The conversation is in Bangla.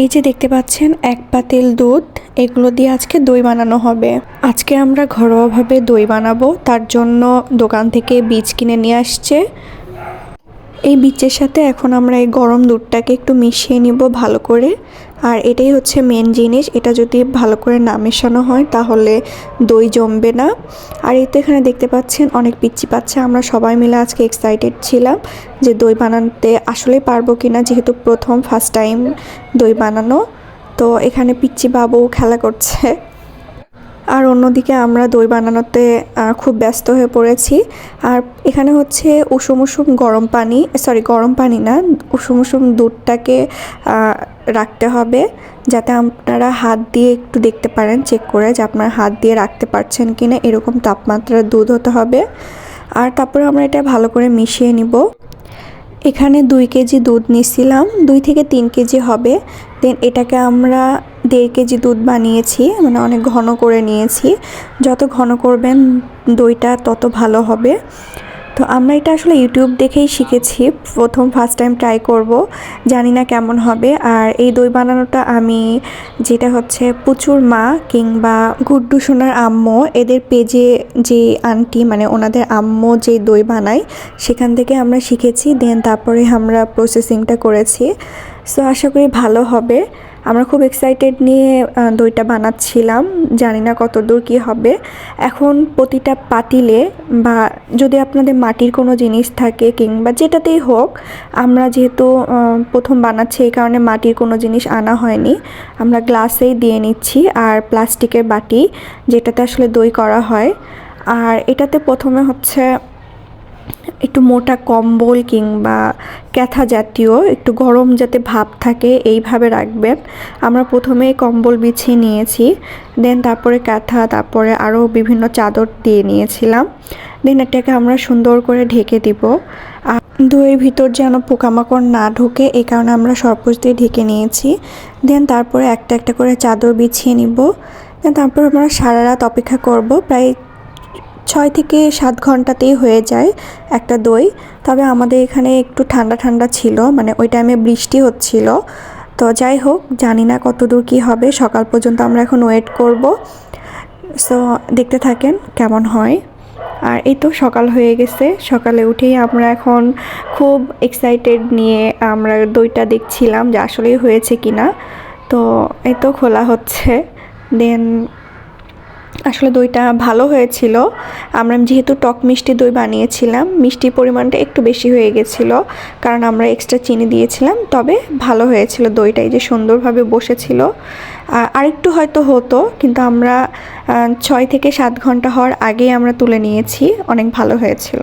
এই যে দেখতে পাচ্ছেন, এক পাতিল দুধ, এগুলো দিয়ে আজকে দই বানানো হবে। আজকে আমরা ঘরোয়াভাবে দই বানাবো, তার জন্য দোকান থেকে বীজ কিনে নিয়ে আসছে। এই বীজের সাথে এখন আমরা এই গরম দুধটাকে একটু মিশিয়ে নিব ভালো করে। আর এটাই হচ্ছে মেন জিনিস। এটা যদি ভালো করে না মেশানো হয়, তাহলে দই জমবে না। আর এতে এখানে দেখতে পাচ্ছেন অনেক পিচ্ছি পাচ্ছে আমরা সবাই মিলে আজকে এক্সাইটেড ছিলাম যে দই বানাতে আসলে পারব কি না যেহেতু প্রথম ফার্স্ট টাইম দই বানানো। তো এখানে পিচ্ছি বাবু খেলা করছে। আর অন্যদিকে আমরা দই বানানোতে খুব ব্যস্ত হয়ে পড়েছি। আর এখানে হচ্ছে উষুম উষুম গরম পানি সরি গরম পানি না, উষুম উষুম দুধটাকে রাখতে হবে যাতে আপনারা হাত দিয়ে একটু দেখতে পারেন চেক করে যে আপনার হাত দিয়ে রাখতে পারছেন কি না এরকম তাপমাত্রার দুধ হতে হবে। আর তারপরে আমরা এটা ভালো করে মিশিয়ে নিব। এখানে দুই কেজি দুধ নিছিলাম দুই থেকে তিন কেজি হবে। দেন এটাকে আমরা দেড় কেজি দুধ বানিয়েছি মানে অনেক ঘন করে নিয়েছি। যত ঘন করবেন দইটা তত ভালো হবে। তো আমরা এটা আসলে ইউটিউব দেখেই শিখেছি, প্রথম ফার্স্ট টাইম ট্রাই করব, জানি না কেমন হবে। আর এই দই বানানোটা আমি, যেটা হচ্ছে পুচুর মা কিংবা গুড্ডু সোনার আম্মু, এদের পেজে যে আন্টি মানে ওনাদের আম্মু যে দই বানায়, সেখান থেকে আমরা শিখেছি। দেন তারপরে আমরা প্রসেসিংটা করেছি। সো আশা করি ভালো হবে। আমরা খুব এক্সাইটেড নিয়ে দইটা বানাচ্ছিলাম। জানি না কত দূর কী হবে। এখন প্রতিটা পাতিলে বা যদি আপনাদের মাটির কোনো জিনিস থাকে কিংবা যেটাতেই হোক, আমরা যেহেতু প্রথম বানাচ্ছি, এই কারণে মাটির কোনো জিনিস আনা হয়নি। আমরা গ্লাসেই দিয়ে নিচ্ছি আর প্লাস্টিকের বাটি যেটাতে আসলে দই করা হয়। আর এটাতে প্রথমে হচ্ছে একটু মোটা কম্বল কিংবা ক্যাথা জাতীয়, একটু গরম যাতে ভাব থাকে, এইভাবে রাখবেন আমরা প্রথমে কম্বল বিছিয়ে নিয়েছি, দেন তারপরে ক্যাথা, তারপরে আরও বিভিন্ন চাদর দিয়ে নিয়েছিলাম। দেন এটাকে আমরা সুন্দর করে ঢেকে দিব। আর দইয়ের ভিতর যেন পোকামাকড় না ঢোকে, এই কারণে আমরা সরপুষ দিয়ে ঢেকে নিয়েছি। দেন তারপরে একটা একটা করে চাদর বিছিয়ে নিব। দেন তারপর আমরা সারা রাত অপেক্ষা করব। প্রায় ছয় থেকে সাত ঘন্টাতেই হয়ে যায় একটা দই। তবে আমাদের এখানে একটু ঠান্ডা ঠান্ডা ছিল মানে ওই টাইমে বৃষ্টি হচ্ছিল। তো যাই হোক, জানি না কত দূর কী হবে, সকাল পর্যন্ত আমরা এখন ওয়েট করব। সো দেখতে থাকেন কেমন হয়। আর এই তো সকাল হয়ে গেছে, সকালে উঠেই আমরা এখন খুব এক্সাইটেড নিয়ে আমরা দইটা দেখছিলাম যে আসলেই হয়েছে কি না তো এই তো খোলা হচ্ছে দেন আসলে দইটা ভালো হয়েছিল। আমরা যেহেতু টক মিষ্টি দই বানিয়েছিলাম মিষ্টির পরিমাণটা একটু বেশি হয়ে গেছিল, কারণ আমরা এক্সট্রা চিনি দিয়েছিলাম, তবে ভালো হয়েছিল দইটাই যে সুন্দরভাবে বসেছিল। আরেকটু হয়তো হতো, কিন্তু আমরা ছয় থেকে সাত ঘণ্টা হওয়ার আগেই আমরা তুলে নিয়েছি, অনেক ভালো হয়েছিল।